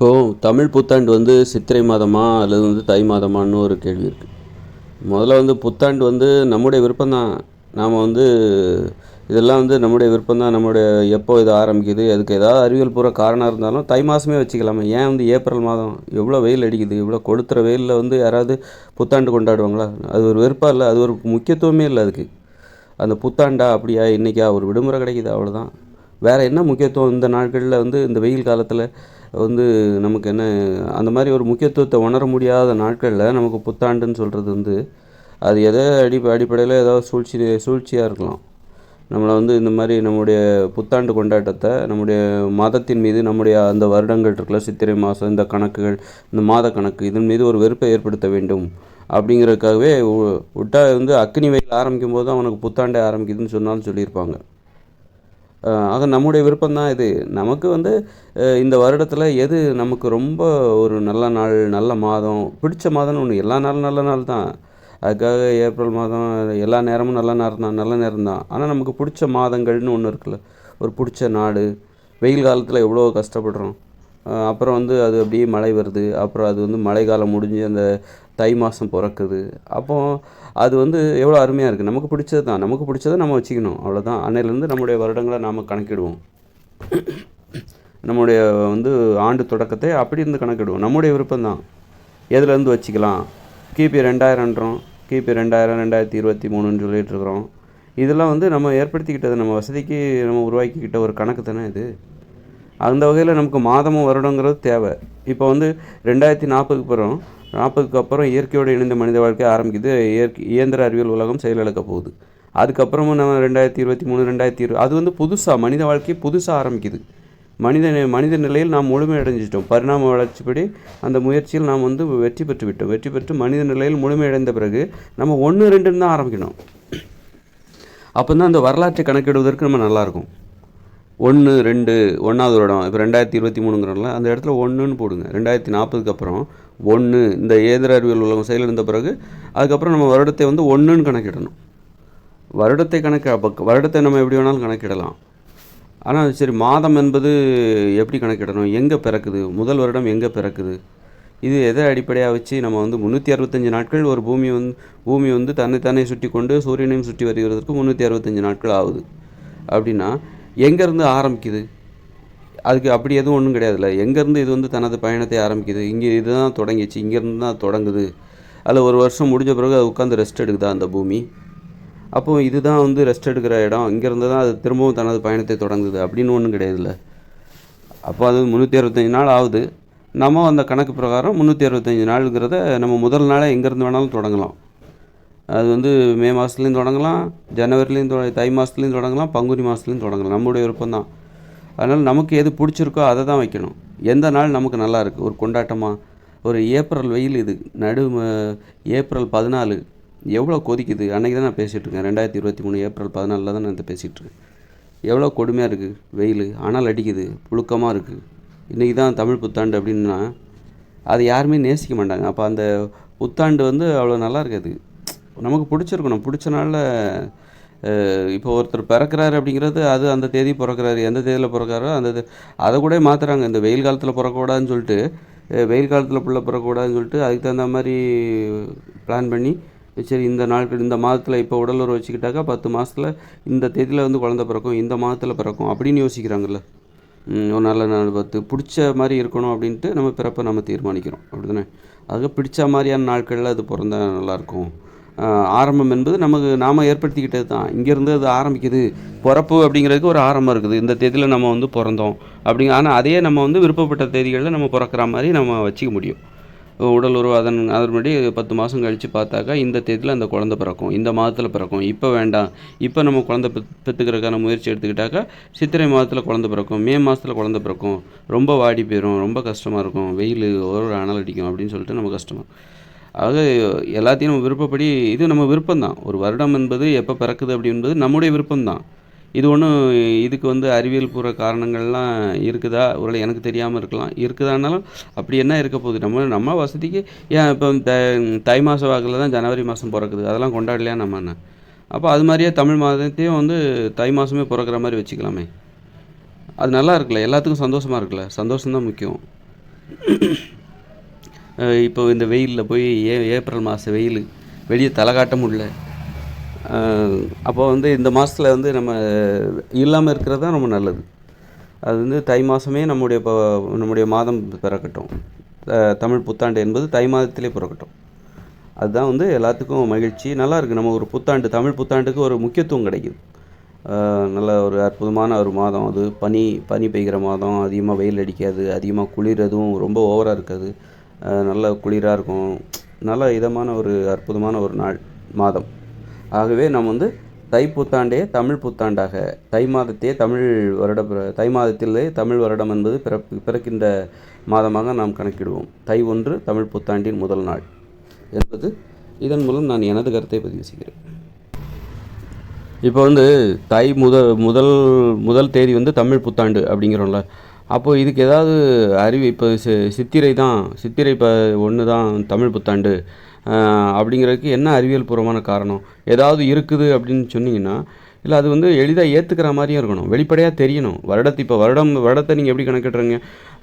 இப்போது தமிழ் புத்தாண்டு வந்து சித்திரை மாதமா அல்லது வந்து தை மாதமான்னு ஒரு கேள்வி இருக்குது முதல்ல வந்து புத்தாண்டு வந்து நம்முடைய விருப்பம்தான் நாம் வந்து இதெல்லாம் வந்து நம்முடைய விருப்பம்தான் நம்முடைய எப்போ இது ஆரம்பிக்குது அதுக்கு ஏதாவது அறிவியல் பூர்வ காரணம் இருந்தாலும் தை மாதமே வச்சுக்கலாமே. ஏன் வந்து ஏப்ரல் மாதம்? எவ்வளோ வெயில் அடிக்குது? இவ்வளோ கொளுத்துற வெயிலில் வந்து யாராவது புத்தாண்டு கொண்டாடுவாங்களா? அது ஒரு வெறுப்பாக இல்லை. அது ஒரு முக்கியத்துவமே இல்லை அதுக்கு. அந்த புத்தாண்டா அப்படியா இன்றைக்கா ஒரு விடுமுறை கிடைக்குது? அவ்வளோதான் வேறு என்ன முக்கியத்துவம்? இந்த நாட்களில் வந்து இந்த வெயில் காலத்தில் வந்து நமக்கு என்ன அந்த மாதிரி ஒரு முக்கியத்துவத்தை உணர முடியாத நாட்களில் நமக்கு புத்தாண்டுன்னு சொல்கிறது வந்து அது எதை அடி அடிப்படையில் ஏதாவது சூழ்ச்சி சூழ்ச்சியாக இருக்கலாம். நம்மளை வந்து இந்த மாதிரி நம்முடைய புத்தாண்டு கொண்டாட்டத்தை நம்முடைய மாதத்தின் மீது நம்முடைய அந்த வருடங்கள் இருக்குல்ல சித்திரை மாதம் இந்த கணக்குகள் இந்த மாத கணக்கு இதன் மீது ஒரு வெறுப்பை ஏற்படுத்த வேண்டும். அப்படிங்கிறதுக்காகவே விட்டா வந்து அக்னி வெயில் ஆரம்பிக்கும் போது அவனுக்கு புத்தாண்டே ஆரம்பிக்குதுன்னு சொன்னாலும் சொல்லியிருப்பாங்க. ஆக நம்முடைய விருப்பம் தான் இது. நமக்கு வந்து இந்த வருடத்தில் எது நமக்கு ரொம்ப ஒரு நல்ல நாள் நல்ல மாதம் பிடிச்ச மாதம்னு ஒன்று எல்லா நாளும் நல்ல நாள் தான். அதுக்காக ஏப்ரல் மாதம் எல்லா நேரமும் நல்ல நேரம் தான் நல்ல நேரம் தான். ஆனால் நமக்கு பிடிச்ச மாதங்கள்னு ஒன்று இருக்குல்ல. ஒரு பிடிச்ச நாடு வெயில் காலத்தில் எவ்வளோ கஷ்டப்படுறோம். அப்புறம் வந்து அது அப்படியே மழை வருது. அப்புறம் அது வந்து மழை காலம் முடிஞ்சு அந்த தை மாதம் பிறக்குது. அப்போ அது வந்து எவ்வளோ அருமையாக இருக்குது நமக்கு பிடிச்சது தான். நமக்கு பிடிச்சதை நம்ம வச்சுக்கணும். அவ்வளோதான் அன்னையிலேருந்து நம்முடைய வருடங்களை நாம் கணக்கிடுவோம். நம்முடைய வந்து ஆண்டு தொடக்கத்தை அப்படி இருந்து கணக்கிடுவோம். நம்முடைய விருப்பம்தான் எதுலேருந்து வச்சுக்கலாம்? கிபி ரெண்டாயிரன்றோம் கிபி ரெண்டாயிரம் ரெண்டாயிரத்தி இருபத்தி மூணுன்னு சொல்லிகிட்டு இருக்கிறோம். இதெல்லாம் வந்து நம்ம ஏற்படுத்திக்கிட்டது நம்ம வசதிக்கு நம்ம உருவாக்கிக்கிட்ட ஒரு கணக்கு தானே இது? அந்த வகையில் நமக்கு மாதமும் வருடங்கிறது தேவை. இப்போ வந்து ரெண்டாயிரத்தி நாற்பதுக்கு அப்புறம் நாற்பதுக்கு அப்புறம் இயற்கையோடு இணைந்த மனித வாழ்க்கை ஆரம்பிக்குது. இயற்கை இயந்திர அறிவியல் உலகம் செயலிழக்க போகுது. அதுக்கப்புறமும் நம்ம ரெண்டாயிரத்தி இருபத்தி மூணு ரெண்டாயிரத்தி இரு அது வந்து புதுசாக மனித வாழ்க்கை புதுசாக ஆரம்பிக்குது. மனித மனித நிலையில் நாம் முழுமையடைஞ்சிட்டோம். பரிணாம வளர்ச்சிப்படி அந்த முயற்சியில் நாம் வந்து வெற்றி பெற்று விட்டோம். வெற்றி பெற்று மனித நிலையில் முழுமையடைந்த பிறகு நம்ம ஒன்று ரெண்டுன்னு தான் ஆரம்பிக்கணும். அப்போ தான் அந்த வரலாற்றை கணக்கிடுவதற்கு நம்ம நல்லாயிருக்கும் ஒன்று ரெண்டு ஒன்றாவது வருடம். இப்போ ரெண்டாயிரத்தி இருபத்தி மூணுங்கிறோம்ல அந்த இடத்துல ஒன்றுன்னு போடுங்க. ரெண்டாயிரத்தி நாற்பதுக்கு அப்புறம் ஒன்று இந்த ஏதர் அறிவியல் உலகம் இருந்த பிறகு அதுக்கப்புறம் நம்ம வருடத்தை வந்து ஒன்றுன்னு கணக்கிடணும். வருடத்தை கணக்கு வருடத்தை நம்ம எப்படி வேணாலும் கணக்கிடலாம். ஆனால் சரி மாதம் என்பது எப்படி கணக்கிடணும்? எங்கே பிறக்குது? முதல் வருடம் எங்கே பிறக்குது? இது எதை அடிப்படையாக வச்சு நம்ம வந்து முந்நூற்றி அறுபத்தஞ்சு நாட்கள் ஒரு பூமி வந்து பூமி வந்து தன்னைத்தானே சுற்றி கொண்டு சூரியனையும் சுற்றி வருகிறதுக்கு முந்நூற்றி அறுபத்தஞ்சு நாட்கள் ஆகுது. அப்படின்னா எங்கேருந்து ஆரம்பிக்குது? அதுக்கு அப்படி எதுவும் ஒன்றும் கிடையாதுல்ல. எங்கேருந்து இது வந்து தனது பயணத்தை ஆரம்பிக்குது? இங்கே இதுதான் தொடங்கிச்சு. இங்கேருந்து தான் தொடங்குது. அதில் ஒரு வருஷம் முடிஞ்ச பிறகு அது உட்காந்து ரெஸ்ட் எடுக்குதா அந்த பூமி? அப்போது இதுதான் வந்து ரெஸ்ட் எடுக்கிற இடம். இங்கேருந்து தான் அது திரும்பவும் தனது பயணத்தை தொடங்குது அப்படின்னு ஒன்றும் கிடையாதுல்ல. அப்போ அது முந்நூற்றி அறுபத்தஞ்சு நாள் ஆகுது. நம்ம அந்த கணக்கு பிரகாரம் முந்நூற்றி அறுபத்தஞ்சு நாளுங்கிறத நம்ம முதல் நாளே எங்கேருந்து வேணாலும் தொடங்கலாம். அது வந்து மே மாதத்துலேயும் தொடங்கலாம் ஜனவரிலையும் தொ தை மாதத்துலேயும் தொடங்கலாம் பங்குனி மாதத்துலேயும் தொடங்கலாம். நம்முடைய விருப்பம் தான். அதனால் நமக்கு எது பிடிச்சிருக்கோ அதை தான் வைக்கணும். எந்த நாள் நமக்கு நல்லா இருக்குது ஒரு கொண்டாட்டமாக ஒரு ஏப்ரல் வெயில் இது. நடு ம- ஏப்ரல் பதினாலு. எவ்வளோ கொதிக்குது? அன்றைக்கி தான் நான் பேசிகிட்டு இருக்கேன். ரெண்டாயிரத்தி இருபத்தி மூணு ஏப்ரல் பதினாலில் தான் நான் இதை பேசிகிட்டு இருக்கேன். எவ்வளோ கொடுமையாக இருக்குது வெயில். அனல் அடிக்குது. புழுக்கமாக இருக்குது இன்றைக்கி தான் தமிழ் புத்தாண்டு அப்படின்னா அதை யாருமே நேசிக்க மாட்டாங்க. அப்போ அந்த புத்தாண்டு வந்து அவ்வளோ நல்லா இருக்காது. நமக்கு பிடிச்சிருக்கணும். பிடிச்ச நாளில் இப்போ ஒருத்தர் பிறக்கிறாரு அப்படிங்கிறது அது அந்த தேதி பிறக்கிறாரு எந்த தேதியில் பிறக்கிறாரோ அந்த அதை கூட மாற்றுறாங்க இந்த வெயில் காலத்தில் பிறக்கக்கூடாதுன்னு சொல்லிட்டு வெயில் காலத்தில் புள்ள பிறக்கக்கூடாதுன்னு சொல்லிட்டு அதுக்கு தகுந்த மாதிரி பிளான் பண்ணி சரி இந்த நாட்கள் இந்த மாதத்தில் இப்போ உடலுறவு வச்சுக்கிட்டாக்கா பத்து மாதத்தில் இந்த தேதியில் வந்து குழந்த பிறக்கும் இந்த மாதத்தில் பிறக்கும் அப்படின்னு யோசிக்கிறாங்கல்ல. ஒரு நல்ல நாள் பார்த்து பிடிச்ச மாதிரி இருக்கணும் அப்படின்ட்டு நம்ம பிறப்பை நம்ம தீர்மானிக்கிறோம். அப்படிதானே அதுக்கு பிடிச்ச மாதிரியான நாட்களில் அது பிறந்தா நல்லாயிருக்கும் ஆரம்பம் என்பது நமக்கு நாம் ஏற்படுத்திக்கிட்டது தான். இங்கேருந்து அது ஆரம்பிக்குது. பிறப்பு அப்படிங்கிறதுக்கு ஒரு ஆரம்பம் இருக்குது. இந்த தேதியில் நம்ம வந்து பிறந்தோம். அப்படிங்க ஆனால் அதையே நம்ம வந்து விருப்பப்பட்ட தேதிகளில் நம்ம பிறக்கிற மாதிரி நம்ம வச்சுக்க முடியும். உடல் உறவு அதன் அதன்படி பத்து மாதம் கழித்து பார்த்தாக்கா இந்த தேதியில் அந்த குழந்தை பிறக்கும். இந்த மாதத்தில் பிறக்கும். இப்போ வேண்டாம். இப்போ நம்ம குழந்தை பெத் பெற்றுக்கிறதுக்கான முயற்சி எடுத்துக்கிட்டாக்கா சித்திரை மாதத்தில் குழந்தை பிறக்கும். மே மாதத்தில் குழந்தை பிறக்கும். ரொம்ப வாடி போயிடும் ரொம்ப கஷ்டமாக இருக்கும். வெயில் ஒரு அனல் அடிக்கும் அப்படின்னு சொல்லிட்டு நம்ம கஷ்டமாக ஆக எல்லாத்தையும் நம்ம விருப்பப்படி இது நம்ம விருப்பம்தான். ஒரு வருடம் என்பது எப்போ பிறக்குது அப்படின்றது நம்முடைய விருப்பம்தான். இது ஒன்றும் இதுக்கு வந்து அறிவியல் பூர்வ காரணங்கள்லாம் இருக்குதா? ஒருவேளை எனக்கு தெரியாமல் இருக்கலாம். இருக்குதானாலும் அப்படி என்ன இருக்க போகுது? நம்ம நம்ம வசதிக்கு ஏன் இப்போ த தை மாத வாக்கில் தான் ஜனவரி மாதம் பிறக்குது. அதெல்லாம் கொண்டாடலையா நம்ம என்ன அப்போ அது மாதிரியே தமிழ் மாதத்தையும் வந்து தை மாதமே பிறக்கிற மாதிரி வச்சுக்கலாமே. அது நல்லா இருக்குல்ல? எல்லாத்துக்கும் சந்தோஷமாக இருக்குல்ல? சந்தோஷம்தான் முக்கியம். இப்போ இந்த வெயிலில் போய் ஏ ஏப்ரல் மாத வெயில் வெளியே தலை காட்ட முடியல. அப்போ வந்து இந்த மாதத்தில் வந்து நம்ம இல்லாமல் இருக்கிறது தான் ரொம்ப நல்லது. அது வந்து தை மாதமே நம்முடைய இப்போ நம்முடைய மாதம் பிறக்கட்டும். தமிழ் புத்தாண்டு என்பது தை மாதத்திலே பிறக்கட்டும். அதுதான் வந்து எல்லாத்துக்கும் மகிழ்ச்சி. நல்லா இருக்குது நம்ம ஒரு புத்தாண்டு தமிழ் புத்தாண்டுக்கு ஒரு முக்கியத்துவம் கிடைக்குது. நல்ல ஒரு அற்புதமான ஒரு மாதம் அது. பனி பனி பெய்கிற மாதம். அதிகமாக வெயில் அடிக்காது. அதிகமாக குளிர் எதுவும் ரொம்ப ஓவராக இருக்காது. நல்ல குளிராக இருக்கும். நல்ல இதமான ஒரு அற்புதமான ஒரு நாள் மாதம். ஆகவே நாம் வந்து தை புத்தாண்டே தமிழ் புத்தாண்டாக தை மாதத்தையே தமிழ் வருட பிற- தை மாதத்திலே தமிழ் வருடம் என்பது பிறப்பு பிறக்கின்ற மாதமாக நாம் கணக்கிடுவோம். தை ஒன்று தமிழ் புத்தாண்டின் முதல் நாள் என்பது இதன் மூலம் நான் எனது கருத்தை பதிவு செய்கிறேன். இப்போ வந்து தை முதல் முதல் முதல் தேதி வந்து தமிழ் புத்தாண்டு அப்படிங்கிறோம்ல. அப்போது இதுக்கு ஏதாவது அறிவு இப்போ சி சித்திரை தான் சித்திரை இப்போ ஒன்று தான் தமிழ் புத்தாண்டு. அப்படிங்கிறதுக்கு என்ன அறிவியல் பூர்வமான காரணம்? ஏதாவது இருக்குது அப்படின்னு சொன்னீங்கன்னா இல்லை அது வந்து எளிதாக ஏற்றுக்கிற மாதிரியும் இருக்கணும். வெளிப்படையாக தெரியணும். வருடத்தை இப்போ வருடம் வருடத்தை நீங்கள் எப்படி கணக்கிடுறீங்க?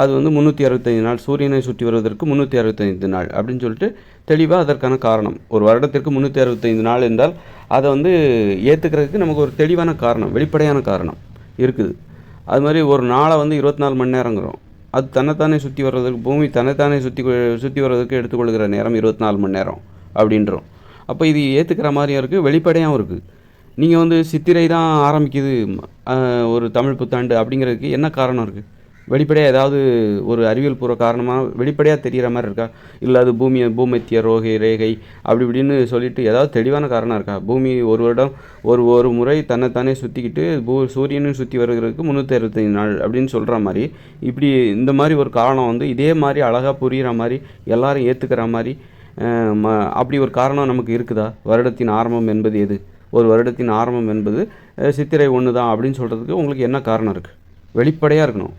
அது வந்து முந்நூற்றி அறுபத்தஞ்சு நாள் சூரியனை சுற்றி வருவதற்கு முந்நூற்றி அறுபத்தைந்து நாள் அப்படின்னு சொல்லிட்டு தெளிவாக அதற்கான காரணம். ஒரு வருடத்திற்கு முந்நூற்றி அறுபத்தைந்து நாள் என்றால் அதை வந்து ஏற்றுக்கிறதுக்கு நமக்கு ஒரு தெளிவான காரணம் வெளிப்படையான காரணம் இருக்குது. அது மாதிரி ஒரு நாளை வந்து இருபத்தி நாலு மணி நேரங்கிறோம். அது தன்னைத்தானே சுற்றி வர்றதுக்கு பூமி தன்னைத்தானே சுற்றி சுற்றி வர்றதுக்கு எடுத்துக்கொள்கிற நேரம் இருபத்தி நாலு மணி நேரம் அப்படின்றோம். அப்போ இது ஏற்றுக்கிற மாதிரியும் இருக்குது வெளிப்படையாகவும் இருக்குது நீங்கள் வந்து சித்திரை தான் ஆரம்பிக்குது ஒரு தமிழ் புத்தாண்டு அப்படிங்கிறதுக்கு என்ன காரணம் இருக்குது வெளிப்படையாக ஏதாவது ஒரு அறிவியல் பூர்வ காரணமாக வெளிப்படையாக தெரிகிற மாதிரி இருக்கா? இல்லை அது பூமி பூமத்திய ரோகை ரேகை அப்படி இப்படின்னு சொல்லிட்டு ஏதாவது தெளிவான காரணம் இருக்கா? பூமி ஒரு வருடம் ஒரு ஒரு முறை தன்னைத்தானே சுற்றிக்கிட்டு பூ சூரியனும் சுற்றி வருகிறதுக்கு முந்நூற்றி அறுபத்தஞ்சு நாள் அப்படின்னு சொல்கிற மாதிரி இப்படி இந்த மாதிரி ஒரு காரணம் வந்து இதே மாதிரி அழகாக புரிகிற மாதிரி எல்லாரும் ஏற்றுக்கிற மாதிரி ம- அப்படி ஒரு காரணம் நமக்கு இருக்குதா? வருடத்தின் ஆரம்பம் என்பது எது? ஒரு வருடத்தின் ஆரம்பம் என்பது சித்திரை ஒன்று தான் அப்படின்னு சொல்கிறதுக்கு உங்களுக்கு என்ன காரணம் இருக்குது வெளிப்படையாக இருக்கணும்.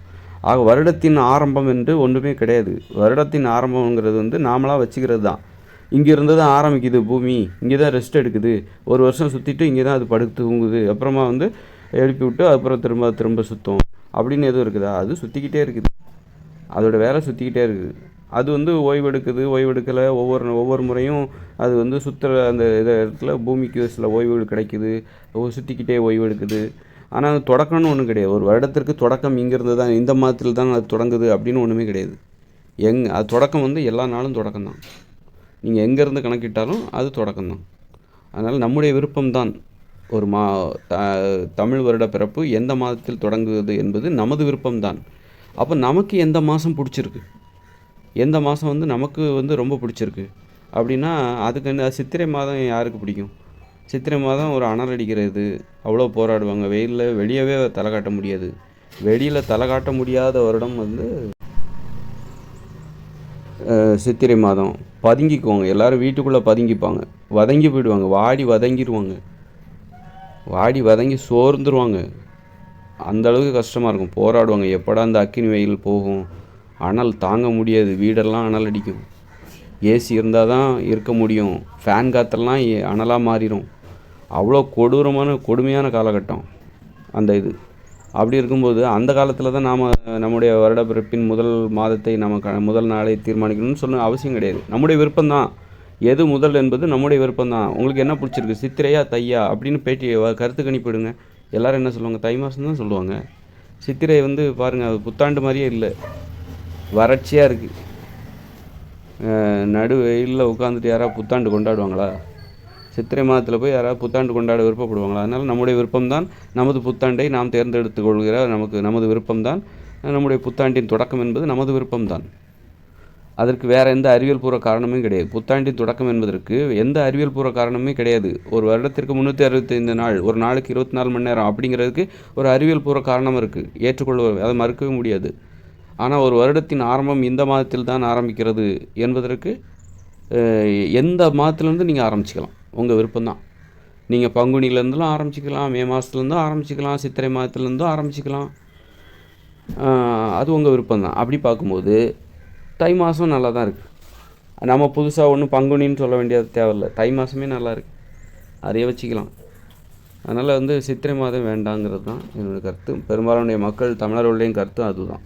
ஆக வருடத்தின் ஆரம்பம் என்று ஒன்றுமே கிடையாது. வருடத்தின் ஆரம்பம்ங்கிறது வந்து நாமளாக வச்சுக்கிறது தான். இங்கே இருந்து தான் ஆரம்பிக்குது பூமி. இங்கே தான் ரெஸ்ட் எடுக்குது. ஒரு வருஷம் சுற்றிட்டு இங்கே தான் அது படுத்து தூங்குது. அப்புறமா வந்து எழுப்பி விட்டு அப்புறம் திரும்ப திரும்ப சுற்றும் அப்படின்னு எதுவும் இருக்குதா. அது சுற்றிக்கிட்டே இருக்குது. அதோட வேலை சுற்றிக்கிட்டே இருக்குது. அது வந்து ஓய்வெடுக்குது. ஓய்வெடுக்கலை. ஒவ்வொரு ஒவ்வொரு முறையும் அது வந்து சுற்றுற அந்த இதை இடத்துல பூமிக்கு சில ஓய்வுகள் கிடைக்குது. சுற்றிக்கிட்டே ஓய்வெடுக்குது. ஆனால் அது தொடக்கம்னு ஒன்றும் கிடையாது. ஒரு வருடத்திற்கு தொடக்கம் இங்கேருந்து தான் இந்த மாதத்தில் தான் அது தொடங்குது அப்படின்னு ஒன்றுமே கிடையாது. எங் அது தொடக்கம் வந்து எல்லா நாளும் தொடக்கம் தான். நீங்கள் எங்கேருந்து கணக்கிட்டாலும் அது தொடக்கம் தான். அதனால் நம்முடைய விருப்பம்தான் ஒரு மா த தமிழ் வருட பிறப்பு எந்த மாதத்தில் தொடங்குவது என்பது நமது விருப்பம்தான் அப்போ நமக்கு எந்த மாதம் பிடிச்சிருக்கு? எந்த மாதம் வந்து நமக்கு வந்து ரொம்ப பிடிச்சிருக்கு? அப்படின்னா அதுக்கு என்ன சித்திரை மாதம் யாருக்கு பிடிக்கும்? சித்திரை மாதம் ஒரு அனல் அடிக்கிறது. அவ்வளோ போராடுவாங்க. வெயிலில் வெளியவே தலை காட்ட முடியாது. வெளியில் தலை காட்ட முடியாத வருடம் வந்து சித்திரை மாதம். பதுங்கிக்குவாங்க. எல்லோரும் வீட்டுக்குள்ளே பதுங்கிப்பாங்க. வதங்கி போயிடுவாங்க. வாடி வதங்கிடுவாங்க வாடி வதங்கி சோர்ந்துருவாங்க. அந்த அளவுக்கு கஷ்டமாக இருக்கும். போராடுவாங்க. எப்படா அந்த அக்கினி வெயில் போகும்? அனல் தாங்க முடியாது. வீடெல்லாம் அனல் அடிக்கும். ஏசி இருந்தால் தான் இருக்க முடியும். ஃபேன் காற்றெல்லாம் அனலாக மாறிடும் அவ்வளோ கொடூரமான கொடுமையான காலகட்டம் அந்த இது. அப்படி இருக்கும்போது அந்த காலத்தில் தான் நாம் நம்முடைய வருடப்பிறப்பின் முதல் மாதத்தை நம்ம க முதல் நாளை தீர்மானிக்கணும்னு சொல்ல அவசியம் கிடையாது. நம்முடைய விருப்பம்தான். எது முதல் என்பது நம்முடைய விருப்பம்தான். உங்களுக்கு என்ன பிடிச்சிருக்கு? சித்திரையா தையா? அப்படின்னு பேட்டி கருத்து கணிப்பிடுங்க. எல்லாரும் என்ன சொல்லுவாங்க? தை மாதம் தான் சொல்லுவாங்க. சித்திரை வந்து பாருங்கள் அது புத்தாண்டு மாதிரியே இல்லை. வறட்சியாக இருக்குது நடு வெயிலில் உட்காந்துட்டு யாராவது புத்தாண்டு கொண்டாடுவாங்களா? சித்திரை மாதத்தில் போய் யாராவது புத்தாண்டு கொண்டாட விருப்பப்படுவாங்களா? அதனால் நம்முடைய விருப்பம்தான் நமது புத்தாண்டை நாம் தேர்ந்தெடுத்துக் கொள்கிற நமக்கு நமது விருப்பம்தான் நம்முடைய புத்தாண்டின் தொடக்கம் என்பது நமது விருப்பம்தான். அதற்கு வேறு எந்த அறிவியல் பூர்வ காரணமும் கிடையாது. புத்தாண்டின் தொடக்கம் என்பதற்கு எந்த அறிவியல் பூர்வ காரணமுமே கிடையாது. ஒரு வருடத்திற்கு முந்நூற்றி அறுபத்தைந்து நாள் ஒரு நாளைக்கு இருபத்தி நாலு மணி நேரம் அப்படிங்கிறதுக்கு ஒரு அறிவியல் பூர்வ காரணம் இருக்குது ஏற்றுக்கொள்ள அதை மறுக்கவே முடியாது. ஆனால் ஒரு வருடத்தின் ஆரம்பம் இந்த மாதத்தில் தான் ஆரம்பிக்கிறது என்பதற்கு எந்த மாதத்துலேருந்து நீங்கள் ஆரம்பிச்சுக்கலாம்? உங்கள் விருப்பம்தான். நீங்கள் பங்குனிலேருந்துலாம் ஆரம்பிச்சிக்கலாம் மே மாதத்துலேருந்தும் ஆரம்பிச்சிக்கலாம் சித்திரை மாதத்துலேருந்தும் ஆரம்பிச்சிக்கலாம். அது உங்கள் விருப்பம் தான் அப்படி பார்க்கும்போது தை மாதம் நல்லா தான் இருக்குது நம்ம புதுசாக ஒன்றும் பங்குனின்னு சொல்ல வேண்டியது தேவையில்லை. தை மாதமே நல்லா இருக்குது அதையே வச்சுக்கலாம். அதனால் வந்து சித்திரை மாதம் வேண்டாங்கிறது தான் என்னோடய கருத்து. பெரும்பாலான மக்கள் தமிழர்களுடைய கருத்தும் அதுதான்.